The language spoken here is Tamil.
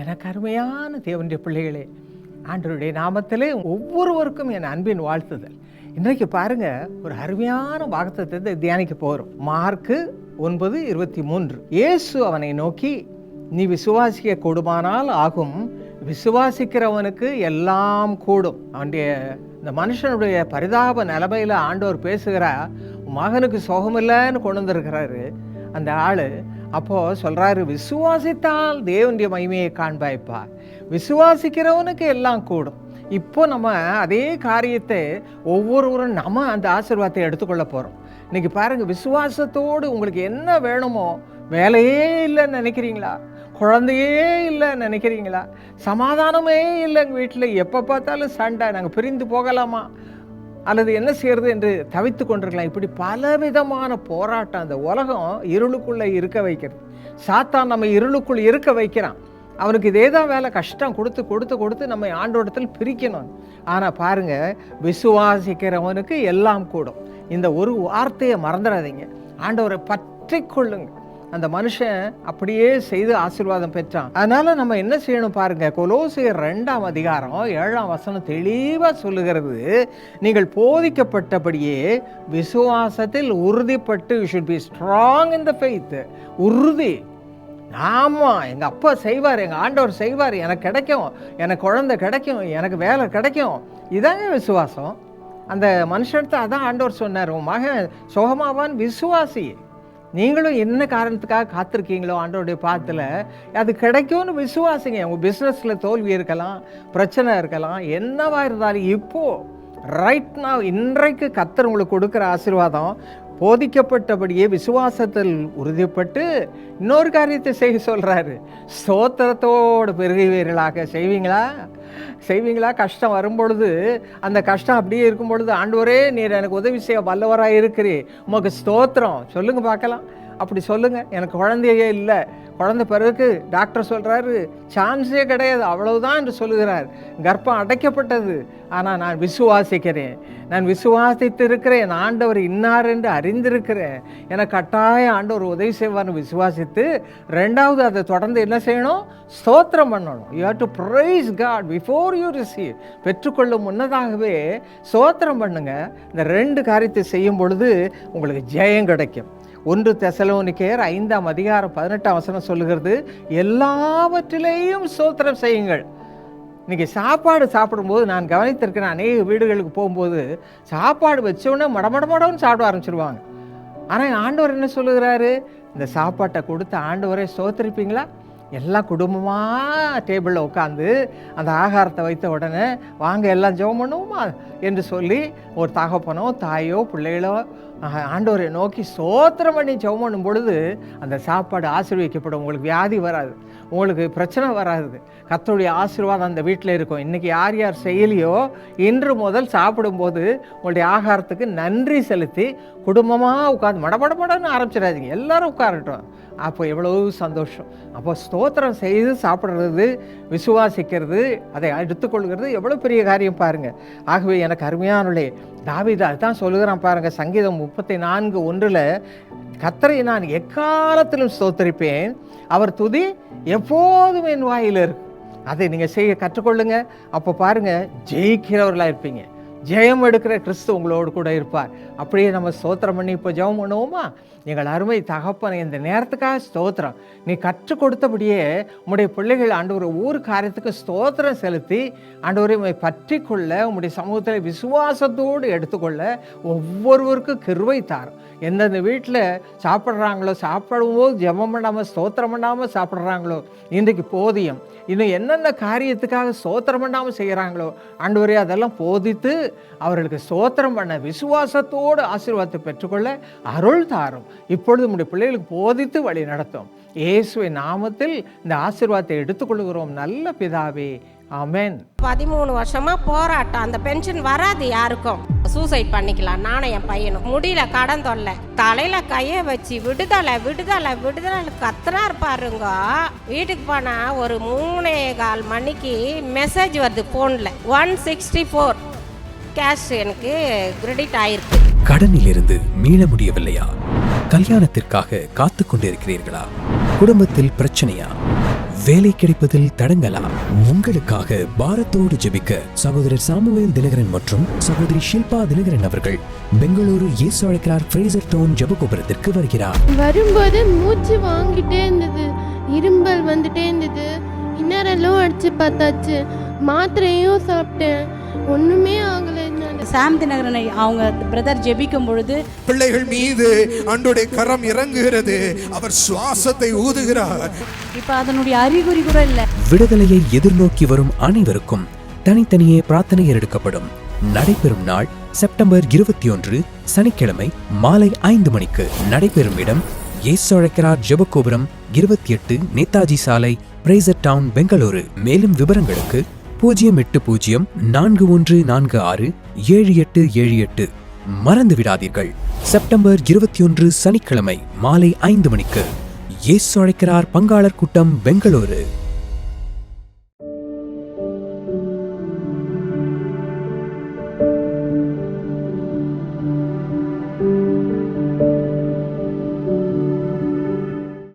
எனக்கு அருமையான தேவனுடைய பிள்ளைகளே ஆண்டருடைய நாமத்திலே ஒவ்வொருவருக்கும் என் அன்பின் வாழ்த்துதல். இன்றைக்கு பாருங்க ஒரு அருமையான வாக்குத்தத்தை தியானிக்க போகிறோம் மார்க்கு ஒன்பது இருபத்தி மூன்று. இயேசு அவனை நோக்கி நீ விசுவாசிக்க கூடுமானால் ஆகும். விசுவாசிக்கிறவனுக்கு எல்லாம் கூடும். அவனுடைய இந்த மனுஷனுடைய பரிதாப நிலமையில் ஆண்டவர் பேசுகிறா மகனுக்கு சுகமில்லைன்னு கொண்டு வந்திருக்கிறாரு. அந்த ஆள் அப்போது சொல்கிறாரு விசுவாசித்தால் தேவனுடைய மகிமையை காண்பாய்ப்பா விசுவாசிக்கிறவனுக்கு எல்லாம் கூடும். இப்போ நம்ம அதே காரியத்தை ஒவ்வொருவரும் நம்ம அந்த ஆசீர்வாதத்தை எடுத்துக்கொள்ள போகிறோம் இன்னைக்கு பாருங்கள் விசுவாசத்தோடு உங்களுக்கு என்ன வேணுமோ வேலையே இல்லைன்னு நினைக்கிறீங்களா? குழந்தையே இல்லைன்னு நினைக்கிறீங்களா? சமாதானமே இல்லை எங்கள் வீட்டில். எப்போ பார்த்தாலும் சண்டை. நாங்கள் பிரிந்து போகலாமா? அல்லது என்ன செய்யறது என்று தவித்து கொண்டிருக்கலாம். இப்படி பலவிதமான போராட்டம் அந்த உலகம் இருளுக்குள்ளே இருக்க வைக்கிறது. சாத்தான் நம்ம இருளுக்குள் இருக்க வைக்கிறான். அவனுக்கு இதே தான் வேலை கஷ்டம் கொடுத்து கொடுத்து கொடுத்து நம்ம ஆண்டோடத்தில் பிரிக்கணும். ஆனால் பாருங்கள் விசுவாசிக்கிறவனுக்கு எல்லாம் கூடும். இந்த ஒரு வார்த்தையை மறந்துடாதீங்க. ஆண்டவரை பற்றி கொள்ளுங்கள். அந்த மனுஷன் அப்படியே செய்து ஆசீர்வாதம் பெற்றான். அதனால நம்ம என்ன செய்யணும் பாருங்க கொலோசியர் ரெண்டாம் அதிகாரம் ஏழாம் வசனம் தெளிவா சொல்லுகிறது நீங்கள் போதிக்கப்பட்டபடியே விசுவாசத்தில் உறுதிப்பட்டு you should be strong in the faith உறுதி. ஆமாம் எங்கள் அப்பா செய்வார் எங்கள் ஆண்டவர் செய்வார் எனக்கு கிடைக்கும் எனக்கு குழந்தை கிடைக்கும் எனக்கு வேலை கிடைக்கும். இதாங்க விசுவாசம். அந்த மனுஷன்ட்ட அதான் ஆண்டவர் சொன்னார் உன் மகன் சுகமாவான் விசுவாசி. நீங்களும் என்ன காரணத்துக்காக காத்திருக்கீங்களோ ஆண்டோடைய பாத்தில் அது கிடைக்கும்னு விசுவாசிங்க. உங்கள் பிஸ்னஸில் தோல்வி இருக்கலாம் பிரச்சனை இருக்கலாம் என்னவா இருந்தாலும் இப்போது ரைட் நான் இன்றைக்கு கத்தர் உங்களுக்கு கொடுக்குற ஆசீர்வாதம் போதிக்கப்பட்டபடியே விசுவாசத்தில் உறுதிப்பட்டு இன்னொரு காரியத்தை செய்ய சொல்கிறாரு ஸ்தோத்திரத்தோடு பெருகுவீர்களாக. செய்வீங்களா? செய்வீங்களா? கஷ்டம் வரும்பொழுது அந்த கஷ்டம் அப்படியே இருக்கும் பொழுது ஆண்டவரே நீர் எனக்கு உதவி செய்ய வல்லவராக இருக்கிறீ உமக்கு ஸ்தோத்திரம். சொல்லுங்க பார்க்கலாம். அப்படி சொல்லுங்கள் எனக்கு குழந்தையே இல்லை. குழந்த பிறகு டாக்டர் சொல்கிறாரு சான்ஸே கிடையாது. அவ்வளவுதான் என்று சொல்லுகிறார். கர்ப்பம் அடைக்கப்பட்டது. ஆனால் நான் விசுவாசிக்கிறேன். நான் விசுவாசித்து இருக்கிறேன் ஆண்டவர் இன்னார் என்று அறிந்திருக்கிறேன். எனக்கு கட்டாயம் ஆண்டவர் உதவி செய்வார்னு விசுவாசித்து ரெண்டாவது அதை தொடர்ந்து என்ன செய்யணும்? ஸ்தோத்திரம் பண்ணணும். You have to praise God before you receive பெற்றுக்கொள்ளும் முன்னதாகவே ஸ்தோத்திரம் பண்ணுங்கள் இந்த ரெண்டு காரியத்தை செய்யும் பொழுது உங்களுக்கு ஜெயம் கிடைக்கும். ஒன்று தெசலோனிக்கேர் ஐந்தாம் அதிகாரம் பதினெட்டாம் வசனம் சொல்லுகிறது எல்லாவற்றிலேயும் சோத்திரம் செய்யுங்கள். இன்றைக்கி சாப்பாடு சாப்பிடும்போது நான் கவனித்திருக்கிறேன் அநேக வீடுகளுக்கு போகும்போது சாப்பாடு வச்சோடனே மடமடமடன்னு சாப்பிட ஆரம்பிச்சிருவாங்க. ஆனால் ஆண்டவர் என்ன சொல்லுகிறாரு? இந்த சாப்பாட்டை கொடுத்து ஆண்டவரை சோத்திருப்பீங்களா? எல்லாம் குடும்பமாக டேபிளில் உட்காந்து அந்த ஆகாரத்தை வைத்த உடனே வாங்க எல்லாம் ஜெபம் பண்ணுவோமா? என்று சொல்லி ஒரு தகப்பனோ தாயோ பிள்ளைகளோ ஆண்டோரை ஆண்டவரை நோக்கி சோத்திரம் பண்ணி ஜெபம் பண்ணும் பொழுது அந்த சாப்பாடு ஆசீர்வதிக்கப்படும். உங்களுக்கு வியாதி வராது. உங்களுக்கு பிரச்சனை வராது. கத்தோடைய ஆசீர்வாதம் அந்த வீட்டில் இருக்கும். இன்றைக்கி யார் யார் செய்யலையோ இன்று முதல் சாப்பிடும்போது உங்களுடைய ஆகாரத்துக்கு நன்றி செலுத்தி குடும்பமாக உட்காந்து மடமடமடன்னு ஆரம்பிச்சிடாதீங்க. எல்லாரும் உட்காரட்டும். அப்போ எவ்வளவு சந்தோஷம். அப்போ ஸ்தோத்திரம் செய்து சாப்பிட்றது விசுவாசிக்கிறது அதை எடுத்துக்கொள்கிறது எவ்வளோ பெரிய காரியம் பாருங்கள் ஆகவே எனக்கு அருமையானுள்ளே தாவீது அதுதான் சொல்லுகிறான் பாருங்கள் சங்கீதம் முப்பத்தி நான்கு ஒன்றில் கத்தரை நான் எக்காலத்திலும் ஸ்தோத்தரிப்பேன் அவர் துதி எப்போதும் என் வாயில் இருக்கும் அதை நீங்கள் செய்ய கற்றுக்கொள்ளுங்க. அப்போ பாருங்கள் ஜெயிக்கிறவர்களாக இருப்பீங்க. ஜெயம் எடுக்கிற கிறிஸ்து உங்களோடு கூட இருப்பார். அப்படியே நம்ம ஸ்தோத்திரம் பண்ணி இப்போ ஜெபம் பண்ணுவோமா? எங்கள் அருமை தகப்பனை இந்த நேரத்துக்காக ஸ்தோத்திரம். நீ கற்றுக் கொடுத்தபடியே உம்முடைய பிள்ளைகள் ஆண்டவர் ஒவ்வொரு காரியத்துக்கு ஸ்தோத்திரம் செலுத்தி ஆண்டவரை உம்மை பற்றி கொள்ள உம்முடைய சமூகத்தில் விசுவாசத்தோடு எடுத்துக்கொள்ள ஒவ்வொருவருக்கும் கிருவை தாரும். எந்தெந்த வீட்டில் சாப்பிட்றாங்களோ சாப்பிடும்போது ஜெபம் பண்ணாமல் ஸ்தோத்திரம் பண்ணாமல் சாப்பிட்றாங்களோ இன்றைக்கு போதியம். இன்னும் என்னென்ன காரியத்துக்காக ஸ்தோத்திரம் பண்ணாமல் செய்கிறாங்களோ ஆண்டவரே அதெல்லாம் போதித்து அவர்களுக்கு சோத்திரம் பண்ண விசுவாசத்தோடு ஆசீர்வாதத்தை பெற்றுக்கொள்ள அருள் தாரும். இப்பொழுது நம்முடைய பிள்ளைகளுக்கு போதித்து வழி நடத்தும். இயேசுவை நாமத்தில் இந்த ஆசீர்வாதத்தை எடுத்துக்கொள்கிறோம். நல்ல பிதாவே அமேன் பதிமூணு வருஷமா போராட்டம். அந்த பென்ஷன் வராது யாருக்கும். சூசைட் பண்ணிக்கலாம். நானும் என் பையனும். முடியல கடன் தொல்லை. தலையில கைய வச்சு விடுதலை விடுதலை விடுதலை கத்துறாரு பாருங்க. வீட்டுக்கு போனா ஒரு மூணே கால் மணிக்கு மெசேஜ் வருது போன்ல ஒன் சிக்ஸ்டி ஃபோர் கேஷ் எனக்கு கிரெடிட் ஆயிருக்கு. கடனிலிருந்து மீள முடியவில்லையா? கல்யாணத்திற்காக காத்து கொண்டிருக்கிறீர்களா? குடும்பத்தில் பிரச்சனையா? வேலை கிடைப்பதில் தடங்கலா? உங்களுக்காக பாரத்தோடு ஜெபிக்க சகோதரர் சாமுவேல் தினகரன் மற்றும் சகோதரி ஷில்பா தினகரன் அவர்கள் பெங்களூரு இயேசு அழைக்கிறார் ஃப்ரேசர் டவுன் ஜெபகோபுரத்திற்கு வருகிறார். வரும்போது மூச்சு வாங்கிட்டே இருந்தது. இரும்பல் வந்துட்டே இருந்தது. இன்னரெல்லாம் அடிச்சு பார்த்தாச்சு. மாத்திரையும் சாப்பிட்டேன். ஒண்ணுமே ஆகலை. என்னால. சாம் தினகரனை அவங்க பிரதர் ஜெபிக்கும் பொழுது பிள்ளைகள் மீது அன்றுடைய கரம் இறங்குகிறது. அவர் சுவாசத்தை ஊதுகிறார். இப்ப அதனுடைய அறிகுறி கூட இல்ல. விடுதலையை எதிர்நோக்கி வரும் அனைவருக்கும் தனித்தனியே பிரார்த்தனை எடுக்கப்படும் நடைபெறும் நாள் செப்டம்பர் இருபத்தி ஒன்று சனிக்கிழமை மாலை ஐந்து மணிக்கு நடைபெறும் இடம் இயேசு அழைக்கிறார் ஜெபகோபுரம் இருபத்தி எட்டு நேதாஜி சாலை பிரேசர் டவுன் பெங்களூரு. மேலும் விவரங்களுக்கு பூஜ்ஜியம் எட்டு பூஜ்ஜியம் நான்கு ஒன்று நான்கு ஆறு ஏழு எட்டு ஏழு எட்டு. மறந்து விடாதீர்கள் செப்டம்பர் இருபத்தி ஒன்று சனிக்கிழமை மாலை ஐந்து மணிக்கு. இயேசு அழைக்கிறார் பங்காளர் கூட்டம் பெங்களூரு.